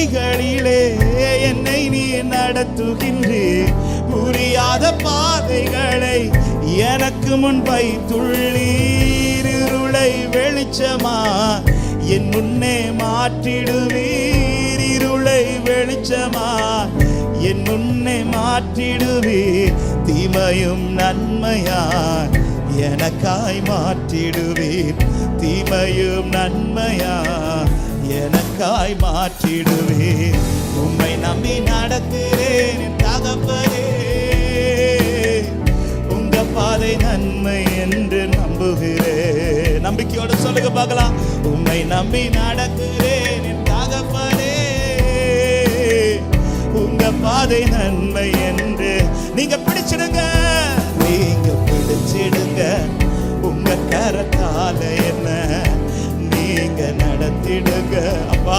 வழிகளிலே என்னை நீ நடத்துகின்றே. புரியாத பாதைகளை எனக்கு முன் வைத்துள்ளீர். இருளை வெளிச்சமா என் முன்னே மாற்றிடுவீர். இருளை வெளிச்சமா என் முன்னே மாற்றிடுவீர். தீமையும் நன்மையாய் எனக்காய் மாற்றிடுவீர். தீமையும் நன்மையா எனக்காய் மாற்றிடுவீர் உம்மை நம்பி நடக்கிறேன் என் தகப்பனே. உங்க பாதை நன்மை என்று நம்புகிறேன். நம்பிக்கையோட சொல்லுங்க பார்க்கலாம். உம்மை நம்பி நடக்கிறேன் என் தகப்பனே. உங்க பாதை நன்மை என்று நீங்க பிடிச்சிடுங்க. நீங்க பிடிச்சிடுங்க. உங்க கரத்தால என்ன? நீங்க நடத்திடுங்க. அப்பா